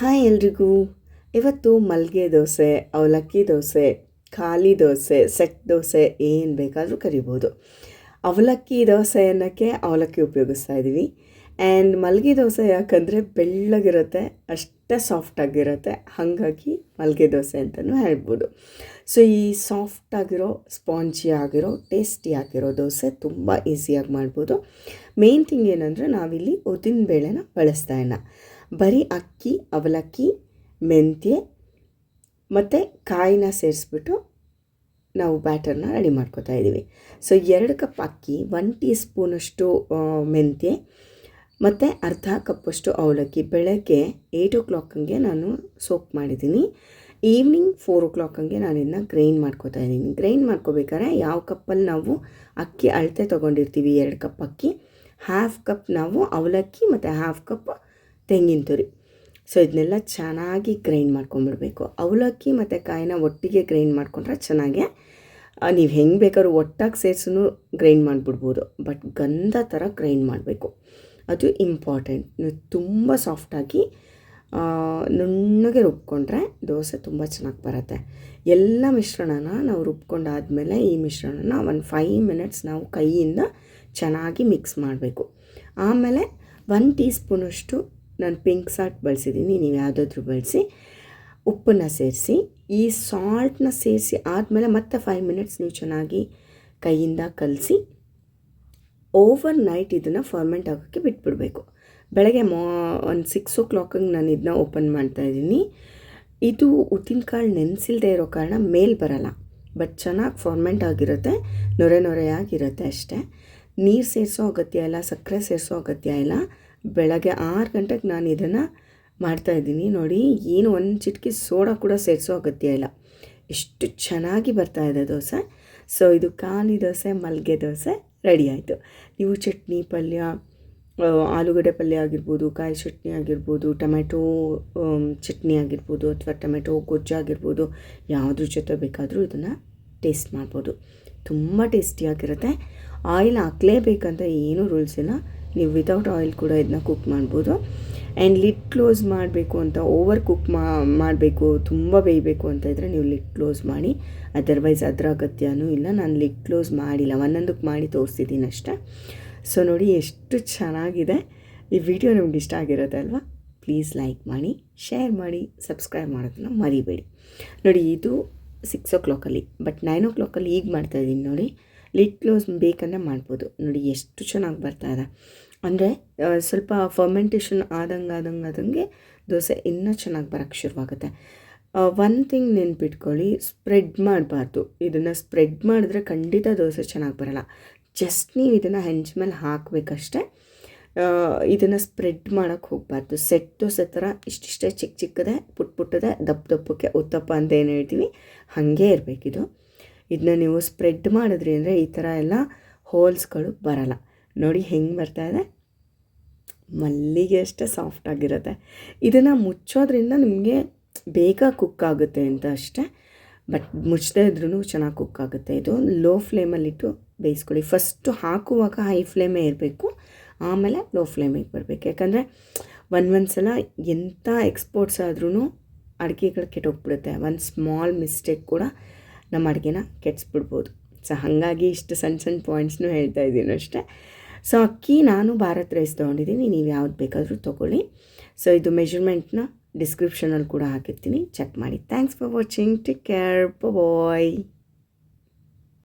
Hi ಎಲ್ರಿಗೂ. ಇವತ್ತು ಮಲ್ಲಿಗೆ ದೋಸೆ, ಅವಲಕ್ಕಿ ದೋಸೆ, ಖಾಲಿ ದೋಸೆ, ಸೆಟ್ ದೋಸೆ ಏನು ಬೇಕಾದರೂ ಕರಿಬೋದು. ಅವಲಕ್ಕಿ ದೋಸೆ ಅನ್ನೋಕ್ಕೆ ಅವಲಕ್ಕಿ ಉಪಯೋಗಿಸ್ತಾ ಇದ್ದೀವಿ ಆ್ಯಂಡ್ ಮಲ್ಲಿಗೆ ದೋಸೆ ಯಾಕಂದರೆ ಬೆಳ್ಳಗಿರುತ್ತೆ, ಅಷ್ಟೇ ಸಾಫ್ಟಾಗಿರುತ್ತೆ ಹಾಗಾಗಿ ಮಲ್ಲಿಗೆ ದೋಸೆ ಅಂತಲೂ ಹೇಳ್ಬೋದು. ಸೊ ಈ ಸಾಫ್ಟಾಗಿರೋ ಸ್ಪಾಂಜಿ ಆಗಿರೋ ಟೇಸ್ಟಿ ಆಗಿರೋ ದೋಸೆ ತುಂಬ ಈಸಿಯಾಗಿ ಮಾಡ್ಬೋದು. ಮೇನ್ ಥಿಂಗ್ ಏನಂದರೆ ನಾವಿಲ್ಲಿ ಉದ್ದಿನ ಬೇಳೆನ ಬಳಸ್ತಾ ಇಲ್ಲ ಬರೀ ಅಕ್ಕಿ, ಅವಲಕ್ಕಿ, ಮೆಂತ್ಯ ಮತ್ತು ಕಾಯಿನ ಸೇರಿಸ್ಬಿಟ್ಟು ನಾವು ಬ್ಯಾಟರ್ನ ರೆಡಿ ಮಾಡ್ಕೋತಾ ಇದ್ದೀವಿ. ಸೊ ಎರಡು ಕಪ್ ಅಕ್ಕಿ ಒನ್ ಟೀ ಸ್ಪೂನಷ್ಟು ಮೆಂತ್ಯ ಮತ್ತು ಅರ್ಧ ಕಪ್ಪಷ್ಟು ಅವಲಕ್ಕಿ. ಬೆಳಗ್ಗೆ ಏಯ್ಟ್ ಓ ಕ್ಲಾಕಂಗೆ ನಾನು ಸೋಪ್ ಮಾಡಿದ್ದೀನಿ. ಈವ್ನಿಂಗ್ ಫೋರ್ ಓ ಕ್ಲಾಕಂಗೆ ನಾನು ಇದನ್ನ ಗ್ರೈಂಡ್ ಮಾಡ್ಕೋತಾ ಇದ್ದೀನಿ. ಗ್ರೈಂಡ್ ಮಾಡ್ಕೋಬೇಕಾದ್ರೆ ಯಾವ ಕಪ್ಪಲ್ಲಿ ನಾವು ಅಕ್ಕಿ ಅಳತೆ ತೊಗೊಂಡಿರ್ತೀವಿ, ಎರಡು ಕಪ್ ಅಕ್ಕಿ ಹಾಫ್ ಕಪ್ ನಾವು ಅವಲಕ್ಕಿ ಮತ್ತು ಹಾಫ್ ಕಪ್ ತೆಂಗಿನ ತುರಿ. ಸೊ ಇದನ್ನೆಲ್ಲ ಚೆನ್ನಾಗಿ ಗ್ರೈಂಡ್ ಮಾಡ್ಕೊಂಬಿಡ್ಬೇಕು ಅವಲಕ್ಕಿ ಮತ್ತು ಕಾಯಿನ ಒಟ್ಟಿಗೆ ಗ್ರೈಂಡ್ ಮಾಡಿಕೊಂಡ್ರೆ ಚೆನ್ನಾಗೆ ನೀವು ಹೆಂಗೆ ಬೇಕಾದ್ರೂ ಒಟ್ಟಾಗಿ ಸೇರಿಸೂ ಗ್ರೈಂಡ್ ಮಾಡಿಬಿಡ್ಬೋದು. ಬಟ್ ಗಂಧ ಥರ ಗ್ರೈಂಡ್ ಮಾಡಬೇಕು. ಅದು ಇಂಪಾರ್ಟೆಂಟ್ ನೀವು ತುಂಬ ಸಾಫ್ಟಾಗಿ ನುಣ್ಣಗೆ ರುಬ್ಕೊಂಡ್ರೆ ದೋಸೆ ತುಂಬ ಚೆನ್ನಾಗಿ ಬರುತ್ತೆ. ಎಲ್ಲ ಮಿಶ್ರಣನ ನಾವು ರುಬ್ಕೊಂಡಾದಮೇಲೆ ಈ ಮಿಶ್ರಣನ ಒಂದು ಫೈವ್ ಮಿನಿಟ್ಸ್ ನಾವು ಕೈಯಿಂದ ಚೆನ್ನಾಗಿ ಮಿಕ್ಸ್ ಮಾಡಬೇಕು. ಆಮೇಲೆ ಒನ್ ಟೀ ಸ್ಪೂನಷ್ಟು ನಾನು ಪಿಂಕ್ ಸಾಲ್ಟ್ ಬಳಸಿದ್ದೀನಿ, ನೀವು ಯಾವುದಾದ್ರೂ ಬಳಸಿ. ಉಪ್ಪನ್ನು ಸೇರಿಸಿ, ಈ ಸಾಲ್ಟ್ನ ಸೇರಿಸಿ ಆದಮೇಲೆ ಮತ್ತೆ ಫೈವ್ ಮಿನಿಟ್ಸ್ ನೀವು ಚೆನ್ನಾಗಿ ಕೈಯಿಂದ ಕಲಸಿ ಓವರ್ ನೈಟ್ ಇದನ್ನು ಫರ್ಮೆಂಟ್ ಆಗೋಕ್ಕೆ ಬಿಟ್ಬಿಡಬೇಕು. ಬೆಳಗ್ಗೆ ಮಾ, ಒಂದು ಸಿಕ್ಸ್ ಓ ಕ್ಲಾಕಿಗೆ ನಾನು ಇದನ್ನ ಓಪನ್ ಮಾಡ್ತಾಯಿದ್ದೀನಿ ಇದು ಉದ್ದಿನಕಾಳು ನೆನೆಸಿಲ್ಲದೆ ಇರೋ ಕಾರಣ ಮೇಲ್ ಬರಲ್ಲ ಬಟ್ ಚೆನ್ನಾಗಿ ಫಾರ್ಮೆಂಟ್ ಆಗಿರುತ್ತೆ, ನೊರೆ ನೊರೆಯಾಗಿರುತ್ತೆ ಅಷ್ಟೇ. ನೀರು ಸೇರಿಸೋ ಅಗತ್ಯ ಇಲ್ಲ, ಸಕ್ಕರೆ ಸೇರಿಸೋ ಅಗತ್ಯ ಇಲ್ಲ. ಬೆಳಗ್ಗೆ ಆರು ಗಂಟೆಗೆ ನಾನು ಇದನ್ನು ಮಾಡ್ತಾಯಿದ್ದೀನಿ ನೋಡಿ, ಏನು ಒಂದು ಚಿಟಕಿ ಸೋಡಾ ಕೂಡ ಸೇರಿಸೋ ಅಗತ್ಯ ಇಲ್ಲ. ಎಷ್ಟು ಚೆನ್ನಾಗಿ ಬರ್ತಾ ಇದೆ ದೋಸೆ. ಸೊ ಇದು ಖಾಲಿ ದೋಸೆ ಮಲ್ಲಿಗೆ ದೋಸೆ ರೆಡಿ ಆಯಿತು. ನೀವು ಚಟ್ನಿ ಪಲ್ಯ ಆಲೂಗಡ್ಡೆ ಪಲ್ಯ ಆಗಿರ್ಬೋದು, ಕಾಯಿ ಚಟ್ನಿ ಆಗಿರ್ಬೋದು, ಟೊಮೆಟೊ ಚಟ್ನಿ ಆಗಿರ್ಬೋದು ಅಥವಾ ಟೊಮೆಟೊ, ಗೊಜ್ಜು ಆಗಿರ್ಬೋದು, ಯಾವುದ್ರ ಜೊತೆ ಬೇಕಾದರೂ ಇದನ್ನು ಟೇಸ್ಟ್ ಮಾಡ್ಬೋದು. ತುಂಬ ಟೇಸ್ಟಿಯಾಗಿರುತ್ತೆ ಆಯಿಲ್ ಹಾಕಲೇಬೇಕಂತ ಏನೂ ರೂಲ್ಸ್ ಇಲ್ಲ. ನೀವು ವಿತೌಟ್ ಆಯಿಲ್ ಕೂಡ ಇದನ್ನ ಕುಕ್ ಮಾಡ್ಬೋದು. ಆ್ಯಂಡ್ ಲಿಡ್ ಕ್ಲೋಸ್ ಮಾಡಬೇಕು ಅಂತ ಓವರ್ ಕುಕ್ ಮಾಡಬೇಕು, ತುಂಬ ಬೇಯಬೇಕು ಅಂತ ಇದ್ದರೆ ನೀವು ಲಿಡ್ ಕ್ಲೋಸ್ ಮಾಡಿ. ಅದರ್ವೈಸ್ ಅದರ ಅಗತ್ಯನೂ ಇಲ್ಲ, ನಾನು ಲಿಡ್ ಕ್ಲೋಸ್ ಮಾಡಿಲ್ಲ, ಒಂದೊಂದಕ್ಕೆ ಮಾಡಿ ತೋರಿಸಿದ್ದೀನಿ ಅಷ್ಟೇ. ಸೊ ನೋಡಿ ಎಷ್ಟು ಚೆನ್ನಾಗಿದೆ. ಈ ವಿಡಿಯೋ ನಿಮ್ಗೆ ಇಷ್ಟ ಆಗಿರುತ್ತೆ ಅಲ್ವಾ? ಪ್ಲೀಸ್ ಲೈಕ್ ಮಾಡಿ ಶೇರ್ ಮಾಡಿ ಸಬ್ಸ್ಕ್ರೈಬ್ ಮಾಡೋದನ್ನ ಮರಿಬೇಡಿ. ನೋಡಿ ಇದು ಸಿಕ್ಸ್ ಓ ಕ್ಲಾಕಲ್ಲಿ ಬಟ್ ನೈನ್ ಓ ಕ್ಲಾಕಲ್ಲಿ ಈಗ ಮಾಡ್ತಾಯಿದ್ದೀನಿ ನೋಡಿ. ಲಿಡ್ ಕ್ಲೋಸ್ ಬೇಕಂದರೆ ಮಾಡ್ಬೋದು. ನೋಡಿ ಎಷ್ಟು ಚೆನ್ನಾಗಿ ಬರ್ತಾ ಇದೆ. ಅಂದರೆ ಸ್ವಲ್ಪ ಫರ್ಮೆಂಟೇಷನ್ ಆದಂಗೆ ಆದಂಗೆ ಆದಂಗೆ ದೋಸೆ ಇನ್ನೂ ಚೆನ್ನಾಗಿ ಬರೋಕ್ಕೆ ಶುರುವಾಗುತ್ತೆ. ಒನ್ ಥಿಂಗ್ ನೆನ್ಪಿಟ್ಕೊಳ್ಳಿ ಸ್ಪ್ರೆಡ್ ಮಾಡಬಾರ್ದು. ಇದನ್ನು ಸ್ಪ್ರೆಡ್ ಮಾಡಿದ್ರೆ ಖಂಡಿತ ದೋಸೆ ಚೆನ್ನಾಗಿ ಬರೋಲ್ಲ. ಜಸ್ಟ್ ನೀವು ಇದನ್ನು ಹೆಂಚ ಮೇಲೆ ಹಾಕಬೇಕಷ್ಟೆ ಇದನ್ನು ಸ್ಪ್ರೆಡ್ ಮಾಡೋಕ್ಕೆ ಹೋಗಬಾರ್ದು. ಸೆಟ್ ದೋಸೆ ಥರ ಇಷ್ಟಿಷ್ಟೇ ಚಿಕ್ಕ ಚಿಕ್ಕದೆ, ಪುಟ್ ಪುಟ್ಟದೆ, ದಪ್ಪ ದಪ್ಪಕ್ಕೆ ಉತ್ತಪ್ಪ ಅಂತ ಏನು ಹೇಳ್ತೀವಿ? ಹಾಗೇ ಇರಬೇಕಿದು. ಇದನ್ನ ನೀವು ಸ್ಪ್ರೆಡ್ ಮಾಡಿದ್ರಿ ಅಂದರೆ ಈ ಥರ ಎಲ್ಲ ಹೋಲ್ಸ್ಗಳು ಬರಲ್ಲ. ನೋಡಿ ಹೆಂಗೆ ಬರ್ತಾ ಇದೆ? ಮಲ್ಲಿಗೆ ಅಷ್ಟೇ ಸಾಫ್ಟಾಗಿರುತ್ತೆ ಇದನ್ನು ಮುಚ್ಚೋದ್ರಿಂದ ನಿಮಗೆ ಬೇಗ ಕುಕ್ ಆಗುತ್ತೆ ಅಂತ ಅಷ್ಟೇ. ಬಟ್ ಮುಚ್ಚದೇ ಇದ್ರೂ ಚೆನ್ನಾಗಿ ಕುಕ್ ಆಗುತ್ತೆ. ಇದು ಲೋ ಫ್ಲೇಮಲ್ಲಿಟ್ಟು ಬೇಯಿಸ್ಕೊಳ್ಳಿ. ಫಸ್ಟು ಹಾಕುವಾಗ ಹೈ ಫ್ಲೇಮೇ ಇರಬೇಕು. ಆಮೇಲೆ ಲೋ ಫ್ಲೇಮಿಗೆ ಬರಬೇಕು. ಯಾಕಂದರೆ ಒಂದು ಸಲ ಎಂಥ ಎಕ್ಸ್ಪೋರ್ಟ್ಸ್ ಆದ್ರೂ ಅಡುಗೆಗಳು ಕೆಟ್ಟೋಗ್ಬಿಡುತ್ತೆ. ಒಂದು ಸ್ಮಾಲ್ ಮಿಸ್ಟೇಕ್ ಕೂಡ ನಮ್ಮ ಅಡುಗೆನ ಕೆಡಿಸ್ಬಿಡ್ಬೋದು. ಸೊ ಹಾಗಾಗಿ ಇಷ್ಟು ಸಣ್ಣ ಸಣ್ಣ ಪಾಯಿಂಟ್ಸ್ನೂ ಹೇಳ್ತಾ ಇದ್ದೀನಿ ಅಷ್ಟೇ. ಸೊ ಅಕ್ಕಿ ನಾನು ಭಾರತ್ ರೈಸ್ ತೊಗೊಂಡಿದ್ದೀನಿ. ನೀವು ಯಾವ್ದು ಬೇಕಾದರೂ ತೊಗೊಳ್ಳಿ. ಸೊ ಇದು ಮೆಜರ್ಮೆಂಟ್ನ ಡಿಸ್ಕ್ರಿಪ್ಷನಲ್ಲಿ ಕೂಡ ಹಾಕಿರ್ತೀನಿ. ಚೆಕ್ ಮಾಡಿ. Thanks for watching take care bye